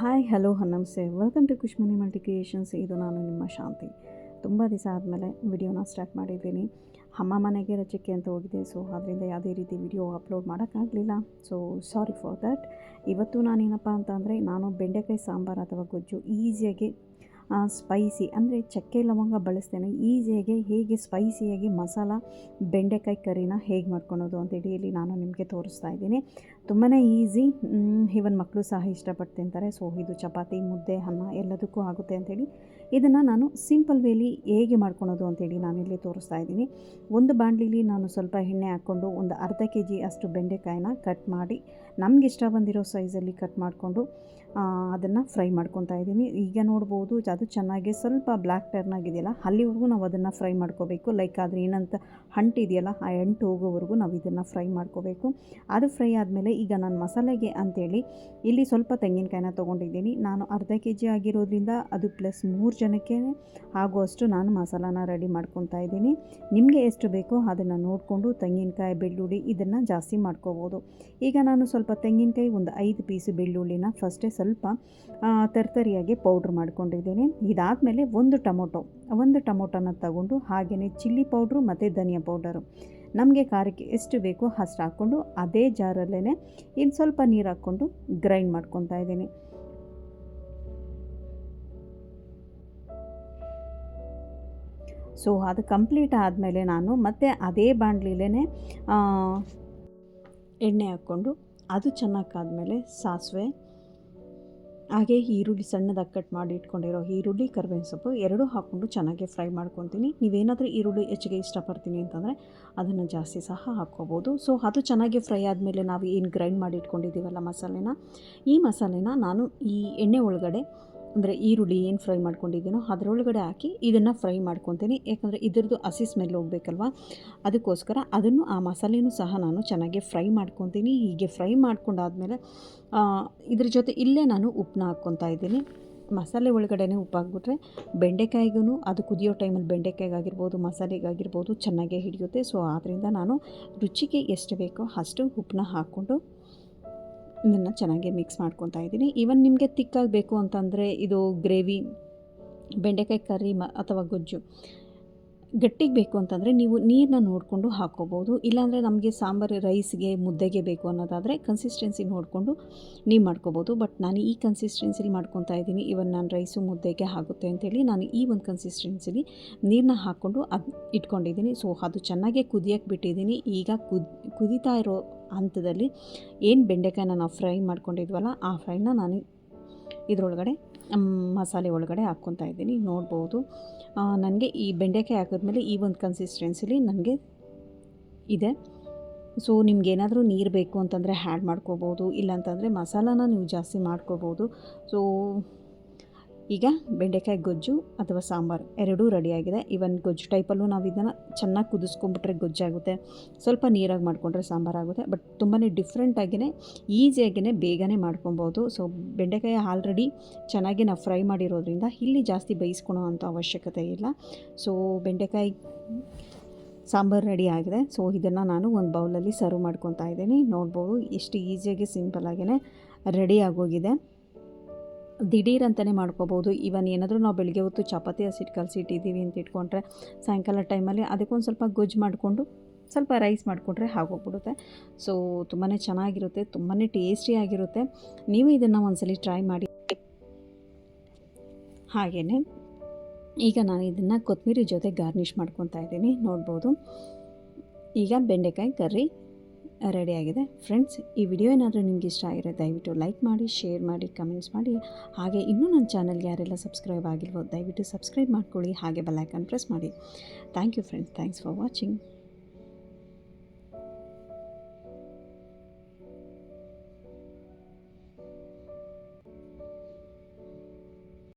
Hi, hello, ನಮಸ್ತೆ. Welcome to Kushmani multi creations ಇದು ನಾನು ನಿಮ್ಮ ಶಾಂತಿ. ತುಂಬ ದಿವಸ ಆದಮೇಲೆ ವಿಡಿಯೋನ ಸ್ಟಾರ್ಟ್ ಮಾಡಿದ್ದೀನಿ. ಅಮ್ಮ ಮನೆಗೆ ರಜಕ್ಕೆ ಅಂತ ಹೋಗಿದೆ ಸೊ ಅದರಿಂದ ಯಾವುದೇ ರೀತಿ ವಿಡಿಯೋ ಅಪ್ಲೋಡ್ ಮಾಡೋಕ್ಕಾಗಲಿಲ್ಲ. ಸೊ ಸಾರಿ ಫಾರ್ ದ್ಯಾಟ್ ಇವತ್ತು ನಾನೇನಪ್ಪ ಅಂತ ಅಂದರೆ ನಾನು ಬೆಂಡೆಕಾಯಿ ಸಾಂಬಾರು ಅಥವಾ ಗೊಜ್ಜು ಈಸಿಯಾಗಿ ಸ್ಪೈಸಿ ಅಂದರೆ ಚಕ್ಕೆ ಲವಂಗ ಬಳಸ್ತೇನೆ. ಈಸಿಯಾಗಿ ಹೇಗೆ ಸ್ಪೈಸಿಯಾಗಿ ಮಸಾಲ, ಬೆಂಡೆಕಾಯಿ ಕರಿನ ಹೇಗೆ ಮಾಡ್ಕೊಳೋದು ಅಂತೇಳಿ ಇಲ್ಲಿ ನಾನು ನಿಮಗೆ ತೋರಿಸ್ತಾ ಇದ್ದೀನಿ. ತುಂಬಾ ಈಸಿ. ಇವನ್ ಮಕ್ಕಳು ಸಹ ಇಷ್ಟಪಟ್ಟು ತಿಂತಾರೆ. ಸೊ ಇದು ಚಪಾತಿ, ಮುದ್ದೆ, ಅನ್ನ ಎಲ್ಲದಕ್ಕೂ ಆಗುತ್ತೆ ಅಂಥೇಳಿ ಇದನ್ನು ನಾನು ಸಿಂಪಲ್ ವೇಲಿ ಹೇಗೆ ಮಾಡ್ಕೊಳೋದು ಅಂತೇಳಿ ನಾನಿಲ್ಲಿ ತೋರಿಸ್ತಾ ಇದ್ದೀನಿ. ಒಂದು ಬಾಂಡ್ಲಿಲಿ ನಾನು ಸ್ವಲ್ಪ ಎಣ್ಣೆ ಹಾಕ್ಕೊಂಡು ಒಂದು ಅರ್ಧ ಕೆ ಜಿ ಅಷ್ಟು ಬೆಂಡೆಕಾಯಿನ ಕಟ್ ಮಾಡಿ, ನಮ್ಗೆ ಇಷ್ಟ ಬಂದಿರೋ ಸೈಜಲ್ಲಿ ಕಟ್ ಮಾಡಿಕೊಂಡು ಅದನ್ನು ಫ್ರೈ ಮಾಡ್ಕೊತಾ ಇದ್ದೀನಿ. ಈಗ ನೋಡ್ಬೋದು ಅದು ಚೆನ್ನಾಗಿ ಸ್ವಲ್ಪ ಬ್ಲ್ಯಾಕ್ ಟರ್ನ್ ಆಗಿದೆಯಲ್ಲ, ಅಲ್ಲಿವರೆಗೂ ನಾವು ಅದನ್ನು ಫ್ರೈ ಮಾಡ್ಕೋಬೇಕು. ಲೈಕ್ ಆದರೆ ಏನಂತ ಅಂಟಿದೆಯಲ್ಲ ಆ ಎಂಟು ಹೋಗೋವರೆಗೂ ನಾವು ಇದನ್ನು ಫ್ರೈ ಮಾಡ್ಕೋಬೇಕು. ಅದು ಫ್ರೈ ಆದಮೇಲೆ ಈಗ ನಾನು ಮಸಾಲೆಗೆ ಅಂತೇಳಿ ಇಲ್ಲಿ ಸ್ವಲ್ಪ ತೆಂಗಿನಕಾಯಿನ ತೊಗೊಂಡಿದ್ದೀನಿ. ನಾನು ಅರ್ಧ ಕೆ ಜಿ ಆಗಿರೋದ್ರಿಂದ ಅದು ಪ್ಲಸ್ ಮೂರು ಜನಕ್ಕೆ ಆಗುವಷ್ಟು ನಾನು ಮಸಾಲಾನ ರೆಡಿ ಮಾಡ್ಕೊತಾ ಇದ್ದೀನಿ. ನಿಮಗೆ ಎಷ್ಟು ಬೇಕೋ ಅದನ್ನು ನೋಡಿಕೊಂಡು ತೆಂಗಿನಕಾಯಿ, ಬೆಳ್ಳುಳ್ಳಿ ಇದನ್ನು ಜಾಸ್ತಿ ಮಾಡ್ಕೋಬೋದು. ಈಗ ನಾನು ಸ್ವಲ್ಪ ತೆಂಗಿನಕಾಯಿ ಒಂದು ಐದು ಪೀಸು ಬೆಳ್ಳುಳ್ಳಿನ ಫಸ್ಟೇ ಸ್ವಲ್ಪ ತರ್ತರಿಯಾಗಿ ಪೌಡ್ರ್ ಮಾಡ್ಕೊಂಡಿದ್ದೀನಿ. ಇದಾದಮೇಲೆ ಒಂದು ಟೊಮೊಟೊ, ಒಂದು ಟೊಮೊಟೊನ ತಗೊಂಡು ಹಾಗೆಯೇ ಚಿಲ್ಲಿ ಪೌಡ್ರು ಮತ್ತು ಧನಿಯಾ ಪೌಡರು. ನಮಗೆ ಖಾರಕ್ಕೆ ಎಷ್ಟು ಬೇಕೋ ಅಷ್ಟು ಹಾಕ್ಕೊಂಡು ಅದೇ ಜಾರಲ್ಲೇ ಇನ್ನು ಸ್ವಲ್ಪ ನೀರು ಹಾಕ್ಕೊಂಡು ಗ್ರೈಂಡ್ ಮಾಡ್ಕೊತಾ ಇದ್ದೀನಿ. ಸೊ, ಅದು ಕಂಪ್ಲೀಟ್ ಆದಮೇಲೆ ನಾನು ಮತ್ತೆ ಅದೇ ಬಾಣಲಿಲೇ ಎಣ್ಣೆ ಹಾಕ್ಕೊಂಡು ಅದು ಚೆನ್ನಾಗಾದ್ಮೇಲೆ ಸಾಸಿವೆ ಹಾಗೆ ಈರುಳ್ಳಿ ಸಣ್ಣದಾಗಿ ಕಟ್ ಮಾಡಿ ಇಟ್ಕೊಂಡಿರೋ ಈರುಳ್ಳಿ, ಕರ್ಬೇವಿನ ಸೊಪ್ಪು ಎರಡೂ ಹಾಕ್ಕೊಂಡು ಚೆನ್ನಾಗಿ ಫ್ರೈ ಮಾಡ್ಕೊತೀನಿ. ನೀವೇನಾದರೂ ಈರುಳ್ಳಿ ಹೆಚ್ಚಿಗೆ ಇಷ್ಟಪಡ್ತೀನಿ ಅಂತಂದರೆ ಅದನ್ನು ಜಾಸ್ತಿ ಸಹ ಹಾಕ್ಕೋಬೋದು. ಸೊ, ಅದು ಚೆನ್ನಾಗಿ ಫ್ರೈ ಆದಮೇಲೆ ನಾವು ಏನು ಗ್ರೈಂಡ್ ಮಾಡಿ ಇಟ್ಕೊಂಡಿದ್ದೀವಲ್ಲ ಮಸಾಲೆನ, ಈ ಮಸಾಲೆನ ನಾನು ಈ ಎಣ್ಣೆ ಒಳಗಡೆ ಅಂದರೆ ಈರುಳ್ಳಿ ಏನು ಫ್ರೈ ಮಾಡ್ಕೊಂಡಿದ್ದೀನೋ ಅದರೊಳಗಡೆ ಹಾಕಿ ಇದನ್ನು ಫ್ರೈ ಮಾಡ್ಕೊತೀನಿ. ಯಾಕಂದರೆ ಇದ್ರದ್ದು ಹಸಿ ಸ್ಮೆಲ್ ಹೋಗ್ಬೇಕಲ್ವಾ? ಅದಕ್ಕೋಸ್ಕರ ಅದನ್ನು, ಆ ಮಸಾಲೆನೂ ಸಹ ನಾನು ಚೆನ್ನಾಗಿ ಫ್ರೈ ಮಾಡ್ಕೊತೀನಿ. ಹೀಗೆ ಫ್ರೈ ಮಾಡ್ಕೊಂಡಾದಮೇಲೆ ಇದ್ರ ಜೊತೆ ಇಲ್ಲೇ ನಾನು ಉಪ್ಪನ್ನ ಹಾಕ್ಕೊತಾ ಇದ್ದೀನಿ. ಮಸಾಲೆ ಒಳಗಡೆ ಉಪ್ಪು ಹಾಕ್ಬಿಟ್ರೆ ಬೆಂಡೆಕಾಯಿಗೂ ಅದು ಕುದಿಯೋ ಟೈಮಲ್ಲಿ ಬೆಂಡೆಕಾಯಿಗಾಗಿರ್ಬೋದು, ಮಸಾಲೆಗಾಗಿರ್ಬೋದು ಚೆನ್ನಾಗೇ ಹಿಡಿಯುತ್ತೆ. ಸೊ ಆದ್ದರಿಂದ ನಾನು ರುಚಿಗೆ ಎಷ್ಟು ಬೇಕೋ ಅಷ್ಟು ಉಪ್ಪನ್ನ ಹಾಕ್ಕೊಂಡು ಇದನ್ನು ಚೆನ್ನಾಗಿ ಮಿಕ್ಸ್ ಮಾಡ್ಕೊತಾ ಇದ್ದೀನಿ. ಈವನ್ ನಿಮಗೆ ತಿಕ್ಕಾಗಬೇಕು ಅಂತಂದರೆ ಇದು ಗ್ರೇವಿ ಬೆಂಡೆಕಾಯಿ ಕರಿ ಮ ಅಥವಾ ಗೊಜ್ಜು. ಗಟ್ಟಿಗೆ ಬೇಕು ಅಂತಂದರೆ ನೀವು ನೀರನ್ನ ನೋಡಿಕೊಂಡು ಹಾಕ್ಕೋಬೋದು ಇಲ್ಲಾಂದರೆ ನಮಗೆ ಸಾಂಬಾರು ರೈಸ್ಗೆ ಮುದ್ದೆಗೆ ಬೇಕು ಅನ್ನೋದಾದರೆ ಕನ್ಸಿಸ್ಟೆನ್ಸಿ ನೋಡಿಕೊಂಡು ನೀವು ಮಾಡ್ಕೋಬೋದು ಬಟ್ ನಾನು ಈ ಕನ್ಸಿಸ್ಟೆನ್ಸಿಲಿ ಮಾಡ್ಕೊತಾ ಇದ್ದೀನಿ. ಇವನ್ ನಾನು ರೈಸು ಮುದ್ದೆಗೆ ಆಗುತ್ತೆ ಅಂತೇಳಿ ನಾನು ಈ ಒಂದು ಕನ್ಸಿಸ್ಟೆನ್ಸಿಲಿ ನೀರನ್ನ ಹಾಕ್ಕೊಂಡು ಅದು ಇಟ್ಕೊಂಡಿದ್ದೀನಿ. ಸೊ ಅದು ಚೆನ್ನಾಗೇ ಕುದಿಯೋಕ್ಕೆ ಬಿಟ್ಟಿದ್ದೀನಿ. ಈಗ ಕುದ್, ಕುದೀತಾ ಇರೋ ಹಂತದಲ್ಲಿ ಏನು ಬೆಂಡೆಕಾಯಿನ ನಾವು ಫ್ರೈ ಮಾಡ್ಕೊಂಡಿದ್ವಲ್ಲ, ಆ ಫ್ರೈನ ನಾನು ಇದರೊಳಗಡೆ ಮಸಾಲೆ ಒಳಗಡೆ ಹಾಕ್ಕೊತಾ ಇದ್ದೀನಿ. ನೋಡ್ಬೋದು. ನನಗೆ ಈ ಬೆಂಡೆಕಾಯಿ ಹಾಕಿದ್ಮೇಲೆ ಈ ಒಂದು ಕನ್ಸಿಸ್ಟೆನ್ಸಿಲಿ ನನಗೆ ಇದೆ. ಸೊ ನಿಮ್ಗೇನಾದರೂ ನೀರು ಬೇಕು ಅಂತಂದರೆ ಹ್ಯಾಡ್ ಮಾಡ್ಕೋಬೋದು. ಇಲ್ಲಾಂತಂದರೆ ಮಸಾಲಾನ ನೀವು ಜಾಸ್ತಿ ಮಾಡ್ಕೋಬೋದು. ಸೊ ಈಗ ಬೆಂಡೆಕಾಯಿ ಗೊಜ್ಜು ಅಥವಾ ಸಾಂಬಾರು ಎರಡೂ ರೆಡಿಯಾಗಿದೆ. ಇವನ್ ಗೊಜ್ಜು ಟೈಪಲ್ಲೂ ನಾವು ಇದನ್ನು ಚೆನ್ನಾಗಿ ಕುದಿಸ್ಕೊಂಡ್ಬಿಟ್ರೆ ಗೊಜ್ಜಾಗುತ್ತೆ ಸ್ವಲ್ಪ ನೀರಾಗಿ ಮಾಡಿಕೊಂಡ್ರೆ ಸಾಂಬಾರಾಗುತ್ತೆ ಬಟ್ ತುಂಬಾ ಡಿಫ್ರೆಂಟಾಗಿಯೇ ಈಸಿಯಾಗಿಯೇ ಬೇಗನೆ ಮಾಡ್ಕೊಬೋದು. ಸೊ ಬೆಂಡೆಕಾಯಿ ಆಲ್ರೆಡಿ ಚೆನ್ನಾಗಿ ನಾವು ಫ್ರೈ ಮಾಡಿರೋದ್ರಿಂದ ಇಲ್ಲಿ ಜಾಸ್ತಿ ಬೇಯಿಸ್ಕೊಳೋ ಅಂಥ ಅವಶ್ಯಕತೆ ಇಲ್ಲ. ಸೊ ಬೆಂಡೆಕಾಯಿ ಸಾಂಬಾರು ರೆಡಿ ಆಗಿದೆ. ಸೊ ಇದನ್ನು ನಾನು ಒಂದು ಬೌಲಲ್ಲಿ ಸರ್ವ್ ಮಾಡ್ಕೊತಾ ಇದ್ದೀನಿ. ನೋಡ್ಬೋದು, ಎಷ್ಟು ಈಸಿಯಾಗಿ ಸಿಂಪಲ್ಲಾಗಿಯೇ ರೆಡಿ ಆಗೋಗಿದೆ. ದಿಢೀರ್ ಅಂತಲೇ ಮಾಡ್ಕೋಬೋದು. ಇವನ್ ಏನಾದರೂ ನಾವು ಬೆಳಗ್ಗೆ ಹೊತ್ತು ಚಪಾತಿ ಹಸಿಟ್ಟು ಕಲಸಿಟ್ಟಿದ್ದೀವಿ ಅಂತ ಇಟ್ಕೊಂಡ್ರೆ ಸಾಯಂಕಾಲ ಟೈಮಲ್ಲಿ ಅದಕ್ಕೊಂದು ಸ್ವಲ್ಪ ಗೊಜ್ಜು ಮಾಡಿಕೊಂಡು ಸ್ವಲ್ಪ ರೈಸ್ ಮಾಡಿಕೊಂಡ್ರೆ ಆಗೋಗ್ಬಿಡುತ್ತೆ. ಸೊ ತುಂಬಾ ಚೆನ್ನಾಗಿರುತ್ತೆ ತುಂಬಾ ಟೇಸ್ಟಿಯಾಗಿರುತ್ತೆ ನೀವು ಇದನ್ನು ಒಂದ್ಸಲಿ ಟ್ರೈ ಮಾಡಿ. ಹಾಗೇ ಈಗ ನಾನು ಇದನ್ನು ಕೊತ್ತಂಬರಿ ಜೊತೆ ಗಾರ್ನಿಷ್ ಮಾಡ್ಕೊತಾ ಇದ್ದೀನಿ. ನೋಡ್ಬೋದು. ಈಗ ಬೆಂಡೆಕಾಯಿ ಕರ್ರಿ. ರೆಡಿಯಾಗಿದೆ ಫ್ರೆಂಡ್ಸ್, ಈ ವಿಡಿಯೋ ಏನಾದರೂ ನಿಮ್ಗೆ ಇಷ್ಟ ಆಗಿರೋ ದಯವಿಟ್ಟು ಲೈಕ್ ಮಾಡಿ, ಶೇರ್ ಮಾಡಿ, ಕಮೆಂಟ್ಸ್ ಮಾಡಿ. ಹಾಗೆ ಇನ್ನೂ ನನ್ನ ಚಾನಲ್ಗೆ ಯಾರೆಲ್ಲ ಸಬ್ಸ್ಕ್ರೈಬ್ ಆಗಿಲ್ವೋ ದಯವಿಟ್ಟು ಸಬ್ಸ್ಕ್ರೈಬ್ ಮಾಡ್ಕೊಳ್ಳಿ, ಹಾಗೆ ಬೆಲ್ಲೈಕನ್ ಪ್ರೆಸ್ ಮಾಡಿ. Thank you friends, thanks for watching.